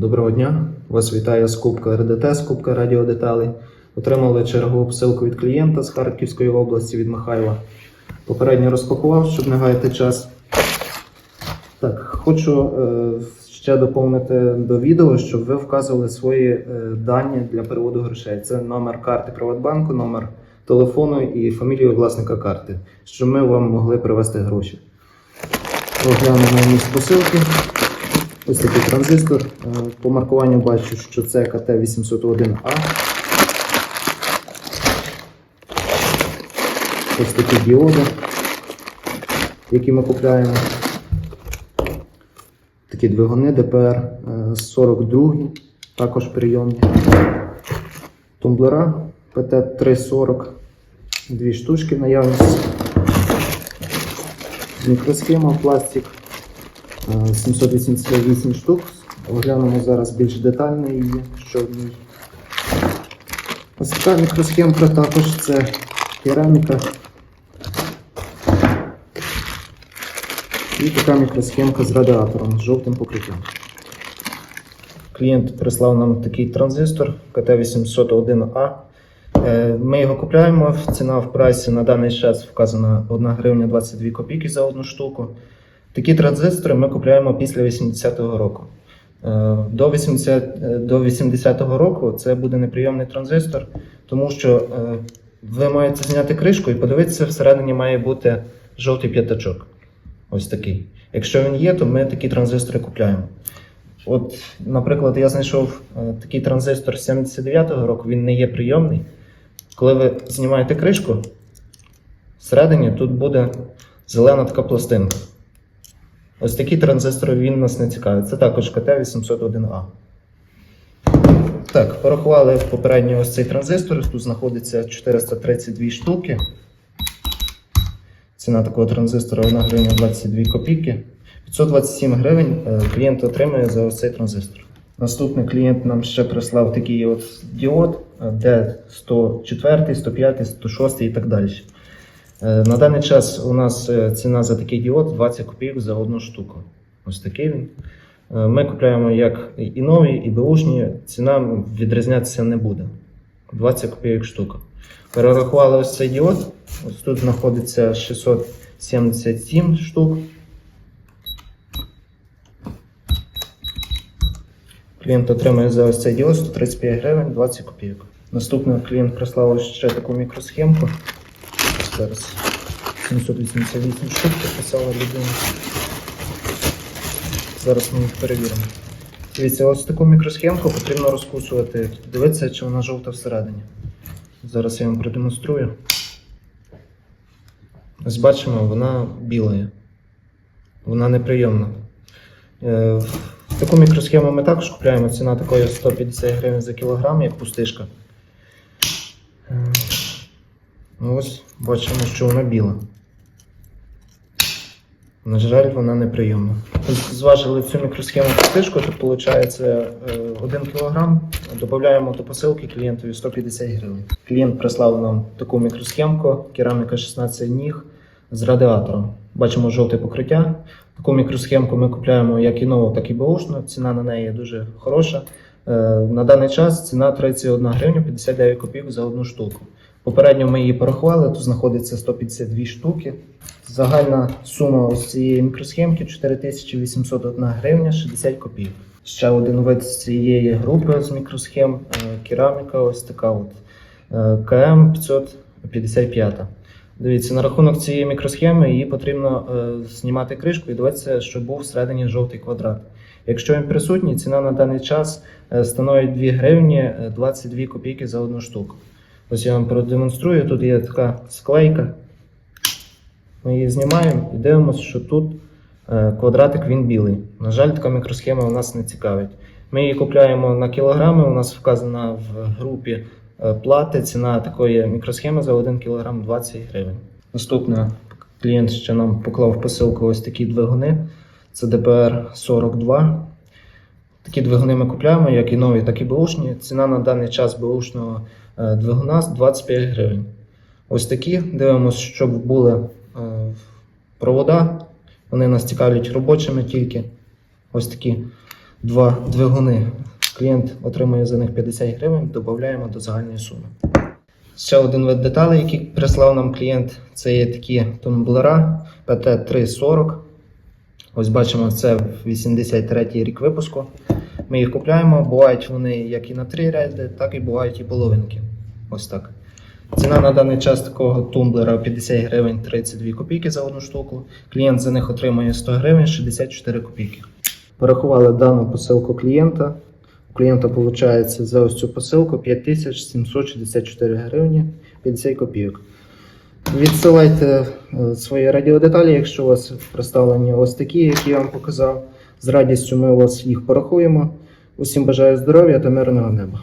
Доброго дня! Вас вітає скупка РДТ, скупка радіодеталей. Отримали чергову посилку від клієнта з Харківської області від Михайла. Попередньо розпакував, щоб не гаяти час. Так, хочу е, ще доповнити до відео, щоб ви вказували свої е, дані для переводу грошей. Це номер карти Приватбанку, номер телефону і фамілію власника карти, щоб ми вам могли привезти гроші. Оглянемо місць посилки. Ось такий транзистор. Е, По маркуванню бачу, що це КТ-801А. Ось такі діоди, які ми купляємо. Такі двигуни ДПР е, 42, також прийомні. Тумблера ПТ-340, дві штучки в наявності. Мікросхема пластик. Е, 788 штук. Оглянемо зараз більш детально її, що в ній. Ось така мікросхемка також це кераміка. І така мікросхемка з радіатором з жовтим покриттям. Клієнт прислав нам такий транзистор КТ-801А. Е, Ми його купляємо. Ціна в прайсі на даний час вказана 1 гривня 22 копійки за одну штуку. Такі транзистори ми купляємо після 80-го року. Е, До 80, е, до 80-го року це буде неприйомний транзистор, тому що е, ви маєте зняти кришку і подивитися, всередині має бути жовтий п'ятачок. Ось такий. Якщо він є, то ми такі транзистори купляємо. От, наприклад, я знайшов такий транзистор з 79-го року, він не є прийомний. Коли ви знімаєте кришку, всередині тут буде зелена така пластинка. Ось такі транзистори він нас не цікавить. Це також КТ-801А. Так, порахували попередньо ось цей транзистор. Тут знаходиться 432 штуки. Ціна такого транзистора 1 гривня 22 копійки. 527 гривень е, клієнт отримує за ось цей транзистор. Наступний клієнт нам ще прислав такий от діод, е, де 104, 105, 106 і так далі. Е, На даний час у нас е, ціна за такий діод 20 копійок за одну штуку. Ось такий він. Е, Ми купляємо як і нові, і беушні. Ціна відрізнятися не буде. 20 копійок штука. Перерахували ось цей діод. Ось тут знаходиться 677 штук. Клієнт отримує за ось цей діод 135 гривень 20 копійок. Наступний клієнт прислав ще таку мікросхемку. Зараз 788 штук підписала людина. Зараз ми їх перевіримо. Дивіться, ось таку мікросхемку потрібно розкусувати. Дивитися, чи вона жовта всередині. Зараз я вам продемонструю. Ось бачимо, вона біла. Вона неприйомна. Е, Таку мікросхему ми також купляємо. Ціна такої 150 гривень за кілограм, як пустишка. Ну, Ось бачимо, що вона біла. На жаль, вона неприйомна. Зважили цю мікросхему пустишку, тут виходить 1 кг. Додаємо до посилки клієнтові 150 гривень. Клієнт прислав нам таку мікросхемку, кераміка 16 ніг з радіатором. Бачимо жовте покриття. Таку мікросхемку ми купляємо як і нову, так і беушну. Ціна на неї дуже хороша. Е, На даний час ціна 31 гривня 59 копійок за одну штуку. Попередньо ми її порахували, тут знаходиться 152 штуки. Загальна сума ось цієї мікросхемки 4801 гривня 60 копійок. Ще один вид з цієї групи з мікросхем е, кераміка, ось така от е, КМ 555. Дивіться, на рахунок цієї мікросхеми її потрібно е, знімати кришку і дивитися, щоб був всередині жовтий квадрат. Якщо він присутній, ціна на даний час становить 2 гривні е, 22 копійки за одну штуку. Ось я вам продемонструю. Тут є така склейка. Ми її знімаємо і дивимося, що тут е, квадратик він білий. На жаль, така мікросхема у нас не цікавить. Ми її купляємо на кілограми. У нас вказана в групі е, плати. Ціна такої мікросхеми за 1 кг 20 гривень. Наступне клієнт ще нам поклав посилку ось такі двигуни. Це ДПР 42. Такі двигуни ми купляємо, як і нові, так і беушні. Ціна на даний час беушного е, двигуна 25 гривень. Ось такі. Дивимося, щоб були е, провода. Вони нас цікавлять робочими тільки. Ось такі. два двигуни. Клієнт отримує за них 50 гривень, додаємо до загальної суми. Ще один вид деталей, який прислав нам клієнт, це є такі тумблера PT340. Ось бачимо, це 83 рік випуску. Ми їх купляємо. Бувають вони як і на три ряди, так і бувають і половинки. Ось так. Ціна на даний час такого тумблера 50 гривень 32 копійки за одну штуку. Клієнт за них отримує 100 гривень 64 копійки. Порахували дану посилку клієнта. У клієнта виходить за ось цю посилку 5764 гривні 50 копійок. Відсилайте е, свої радіодеталі, якщо у вас представлені ось такі, які я вам показав. З радістю ми у вас їх порахуємо. Усім бажаю здоров'я та мирного неба.